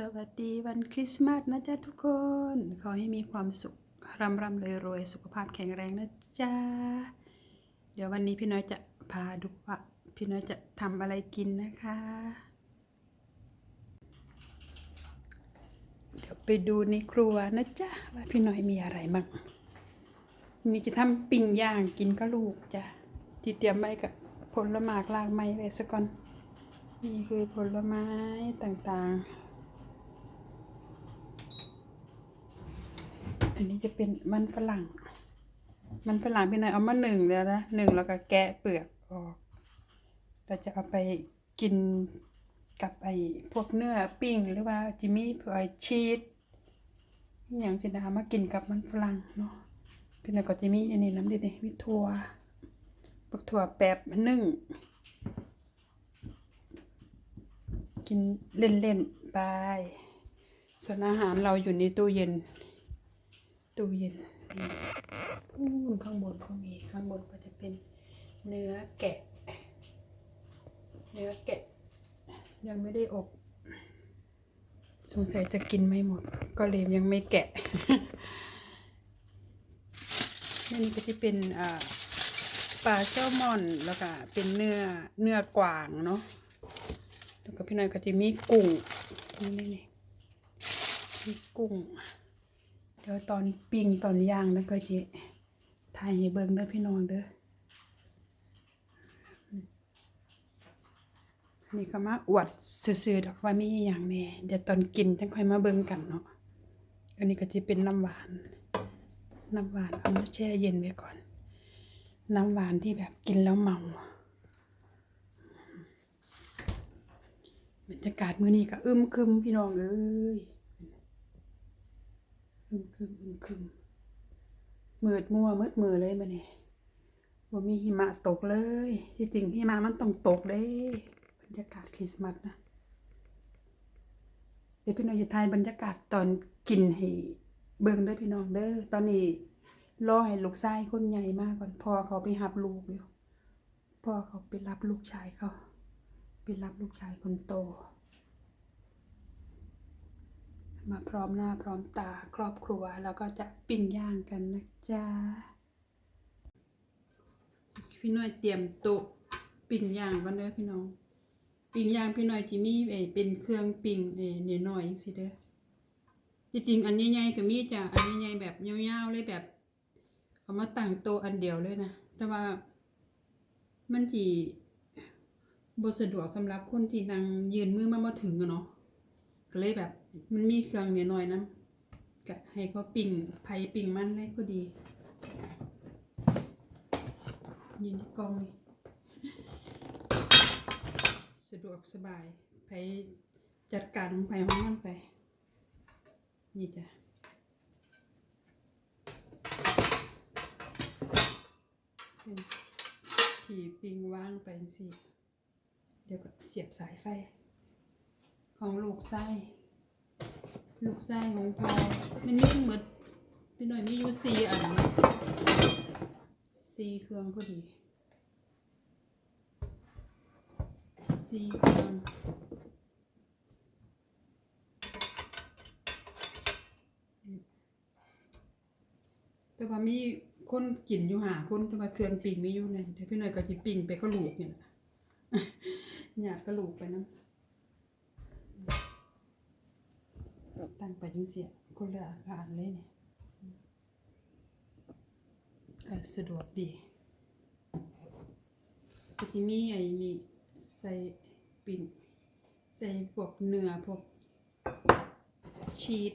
สวัสดีวันคริสต์มาสนะจ๊ะทุกคน ขอให้มีความสุขร่ำร่ำรวยรวยสุขภาพแข็งแรงนะจ๊ะ เดี๋ยววันนี้พี่น้อยจะพาดูว่าพี่น้อยจะทำอะไรกินนะคะ เดี๋ยวไปดูในครัวนะจ๊ะว่าพี่น้อยมีอะไรบ้างนี่จะทำปิ้งย่างกินกับลูกจ้ะที่เตรียมไว้กับผลไม้ลากไม้ไว้ซะก่อนนี่คือผลไม้ต่างๆ อันนี้จะเป็นมันฝรั่ง มันฝรั่งพี่นายเอามาหนึ่งแล้วนะหนึ่งแล้วก็แกะเปลือกออก เราจะเอาไปกินกับไอ้พวกเนื้อปิ้ง หรือว่าจิมี่ไอชีสอย่างสินะมากินกับมันฝรั่งเนาะพี่นายก็จะมีอันนี้น้ำดิมีถั่วปักถั่วแป๊บนึ่งกินเล่นๆไปส่วนอาหารเราอยู่ในตู้เย็น ตู้เย็นพูนข้างบนก็มีข้างบนก็จะเป็นเนื้อแกะ เนื้อแกะ ยังไม่ได้อบสงสัยจะกินไม่หมด ก็เลยยังไม่แกะนี่ก็จะเป็นปลาแซลมอนแล้วก็เป็นเนื้อเนื้อกวางเนาะแล้วก็พี่น้อยก็จะมีกุ้งนี่นี่นี่มีกุ้ง ดี๋ยวตอนปิ้งตอนย่างแล้วก็จะถ่ายให้เบิ่งเด้อพี่น้องเด้ออันนี่ก็มาอวดซื่อๆดอกว่ามีอย่างแน่เดี๋ยวตอนกินจังค่อยมาเบิ่งกันเนาะอันนี้ก็จะเป็นน้ำหวาน น้ำหวานเอามาแช่เย็นไว้ก่อน น้ำหวานที่แบบกินแล้วเมาบรรยากาศมื้อนี้ก็อึมครึมพี่น้องเอ้ย อึมคึมอึมคึมมืดมัวมืดมือเลยมื้อนี้บ่ามีหิมะตกเลย ที่จริงหิมะมันต้องตกเด้บรรยากาศคริสต์มาสนะเดี๋ยวพี่น้องจะทายบรรยากาศตอนกินให้เบิ่งเด้อพี่น้องเด้อตอนนี้รอให้ลูกชายคนใหญ่มากก่อนพ่อเขาไปรับลูกอยู่พ่อเขาไปรับลูกชายเขาไปรับลูกชายคนโต มาพร้อมหน้าพร้อมตาครอบครัว แล้วก็จะปิ้งย่างกันนะจ๊ะพี่น้อยเตรียมโต๊ะปิ้งย่างกันเด้อพี่น้องปิ้งย่างพี่น้อยจิมีไอ้เป็นเครื่องปิ้งไอ้เนี่ยน้อยๆจังซี่เด้อจริงๆอันใหญ่ๆก็มีจ้ะอันใหญ่ๆแบบยาวๆเลยแบบเอามาตั้งโต๊ะอันเดียวเลยนะแต่ว่ามันจีบสะดวกสำหรับคนที่นั่งยืนมือมามาถึงอะเนาะ ก็เลยแบบ มันมีเครื่องเนี่ยน้อยนะก็ให้เขาปิ่งไผ่ปิ่งมันได้ก็ดียินกล้องนี่สะดวกสบายไผ่จัดการของไผ่ของมันไป นี่จ้ะเป็นที่ปิงว่างไปสิเดี๋ยวก็เสียบสายไฟ ของลูกไส้ลูกไส้ของพอมันนี่เหมือนพี่หน่อยมีอยู่สี่อันนะสี่เครื่องพอดีสี่เครื่องแต่ว่ามีคนกินอยู่หาคนแต่ว่าเครื่องปิ่งมีอยู่เนี่ยเดี๋ยวพี่หน่อยก็จะปิ่งไปก็ลูกเนี่ยอยากกระลูกไปนะ ตั้งไปจังเสียก็เละอาการเลยเนี่ยก็สะดวกดีก็จะมีไอ้นี่ใส่ปิ่นใส่พวกเนื้อพวกชีส